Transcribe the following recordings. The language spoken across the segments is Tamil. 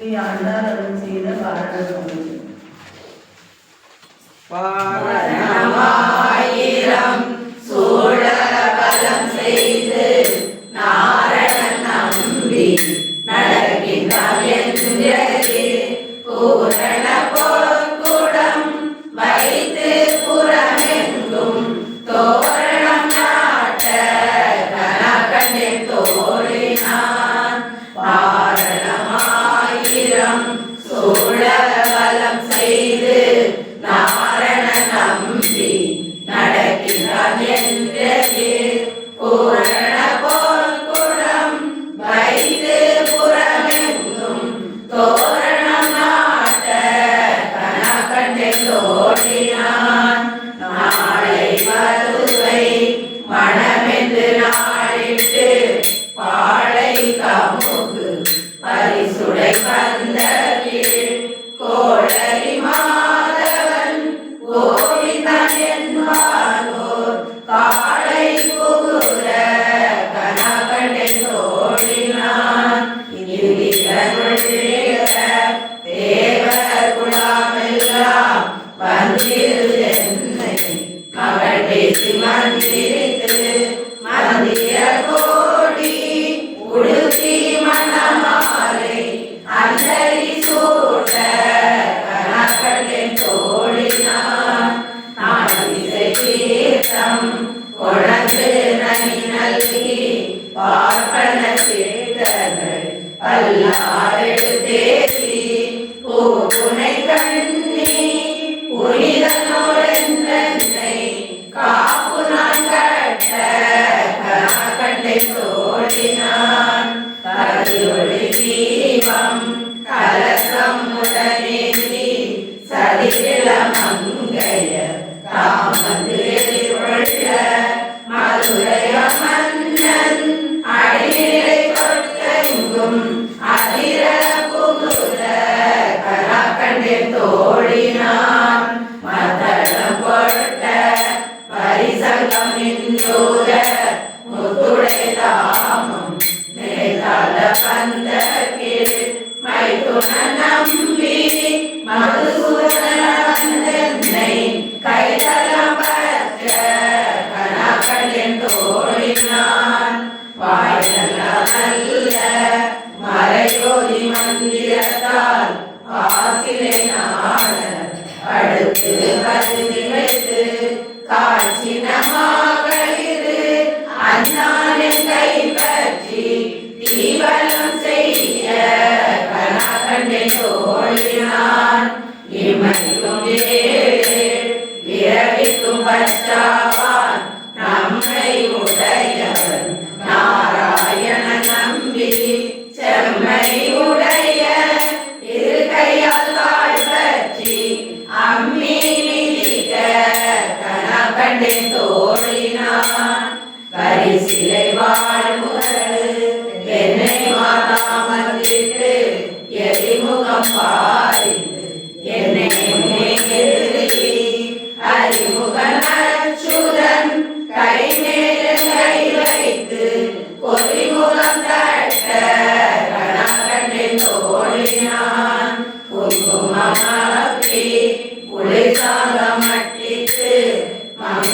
ஸ்ரீ ஆண்டார் அருள் செய்த பாரண சுவாமி பாரணமாயிரம் சோழ Hare தீர்த்தம் உனக்கு நல்கி பார்ப்பன சேட்டர்கள் பல்லாறு தேசி பூ புனை கண்ணி புனிதனோ பற்றும் பற்றா.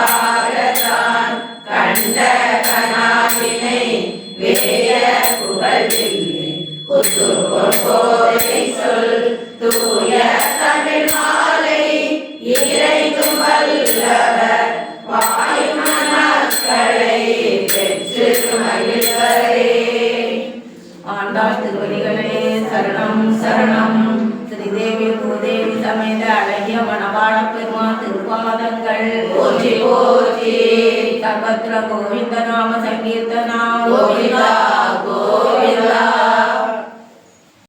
கண்டாகத்தான் கண்ட கனாவினை வேய புகழ்வில்லை புத்துரை சொல் தூய தமிழ் மாலை இறைதும் வல்லவர் வாயுமனக்களை பெற்று மகிழ்வரே. ஆண்டாள் திருவடிகளே சரணம் சரணம். ஸ்ரீதேவி பூதேவி சமேத அழகிய மணவாள பெருமான் திருப்பாதங்கள். போற்றி போற்றி. கோவிந்த நாம சங்கீர்த்தனா. கோவிந்தா கோவிந்தா.